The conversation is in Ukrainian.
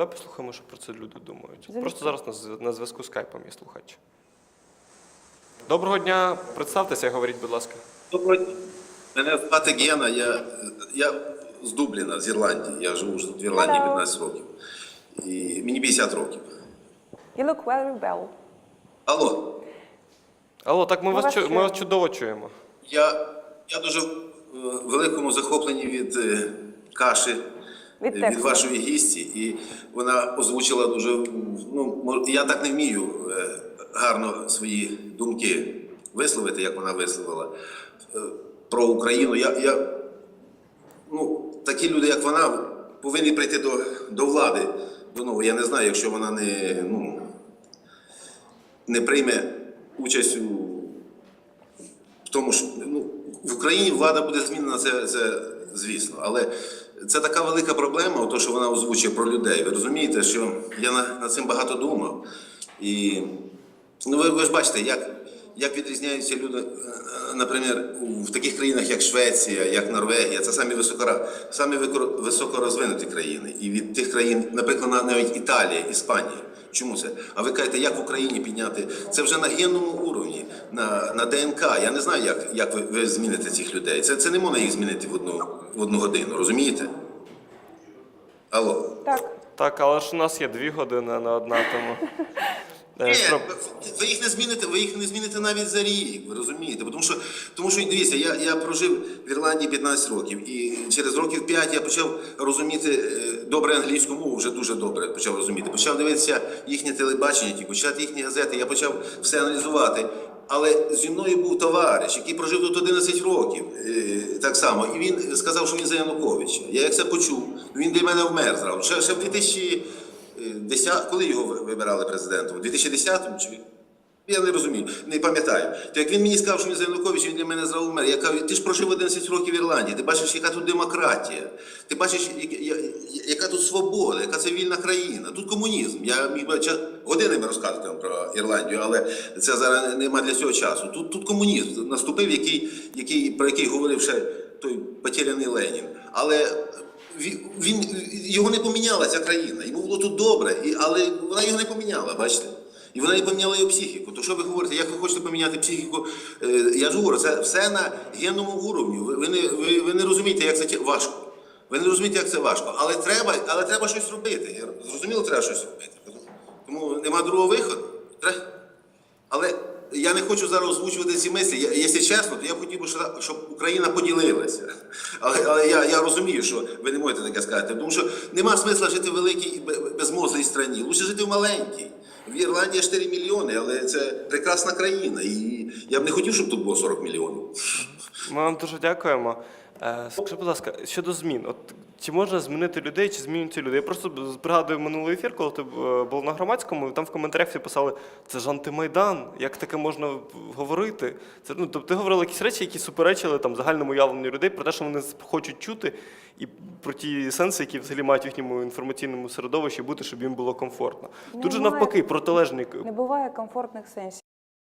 Давай послухаємо, що про це люди думають. Звісно. Просто зараз на, з- на зв'язку скайпом є слухач. Доброго дня, представтеся, говоріть, будь ласка. Доброго дня. Мене звати Гена, я, я з Дубліна, з Ірландії. Я живу вже в Ірландії 15 років. І мені 50 років. You look very well. Алло, Алло, так ми, Ми вас, вас чу- ми вас чудово чуємо. я, я дуже в великому захопленні від е, каші, Від від вашої гісті. І вона озвучила дуже. Ну, я так не вмію е, гарно свої думки висловити, як вона висловила е, про Україну. Я, я, ну, такі люди, як вона, повинні прийти до, до влади. До нового. Я не знаю, якщо вона не, ну, не прийме участь у тому, що ну, в Україні влада буде змінена, це, це звісно. Але це така велика проблема, то, що вона озвучує про людей. Ви розумієте, що я на, над цим багато думав. І ну, ви, ви ж бачите, як, як відрізняються люди, е, е, наприклад, в таких країнах, як Швеція, як Норвегія, це самі, високора, самі високорозвинуті країни. І від тих країн, наприклад, навіть Італія, Іспанія. Чому це? А ви кажете, як в Україні підняти? Це вже на генному уровні, на, на ДНК. Я не знаю, як, як ви, ви зміните цих людей. Це, це не можна їх змінити в одну, в одну годину, розумієте? Алло. Так. Так, але ж у нас є дві години на одна тому. Е, Ні, ви їх не зміните, ви їх не зміните навіть за рік, ви розумієте? Бо Тому що, тому що дивіться, я, я прожив в Ірландії 15 років, і через років 5 я почав розуміти е, добре англійську мову, вже дуже добре почав розуміти. Почав дивитися їхнє телебачення, ті, почати їхні газети, я почав все аналізувати. Але зі мною був товариш, який прожив тут 11 років, е, так само, і він сказав, що він за Януковича. Я як це почув, він для мене вмер зразу. Ще, ще в 2000 10, коли його вибирали президентом? У 2010-му чи? Я не розумію, не пам'ятаю. То як він мені сказав, що він за Янукович, він для мене зразу вмер. Я кажу, ти ж прожив 11 років в Ірландії, ти бачиш, яка тут демократія, ти бачиш, яка тут свобода, яка це вільна країна. Тут комунізм. Я міг би годинами розказувати вам про Ірландію, але це зараз нема для цього часу. Тут, тут комунізм наступив, який, який, про який говорив ще той потеряний Ленін. Але він його не поміняла ця країна. Йому було тут добре, але вона його не поміняла, бачите? І вона не поміняла його психіку. То що ви говорите, як ви хочете поміняти психіку? Е, я ж говорю, це все на генному уровні. Ви, не, ви, ви не розумієте, як це важко. Ви не розумієте, як це важко. Але треба, але треба щось робити. Зрозуміло, треба щось робити. Тому нема другого виходу. Але я не хочу зараз озвучувати ці мислі. Я, якщо чесно, то я хотів би, щоб- Україна поділилася. Але, але я, я розумію, що ви не можете таке сказати, тому що нема смисла жити в великій і бе- безмозлій країні. Лучше жити в маленькій. В Ірландії 4 мільйони, але це прекрасна країна. І я б не хотів, щоб тут було 40 мільйонів. Ми вам дуже дякуємо. Е, Скажи, будь ласка, щодо змін, от чи можна змінити людей, чи змінюються люди? Я просто пригадую минулий ефір, коли ти е, був на громадському, і там в коментарях всі писали, це ж антимайдан, як таке можна говорити? Це ну, тобто ти говорили якісь речі, які суперечили там загальному уявленню людей про те, що вони хочуть чути, і про ті сенси, які взагалі мають в їхньому інформаційному середовищі бути, щоб їм було комфортно. Тут же Немає. навпаки, протилежний Не буває комфортних сенсів.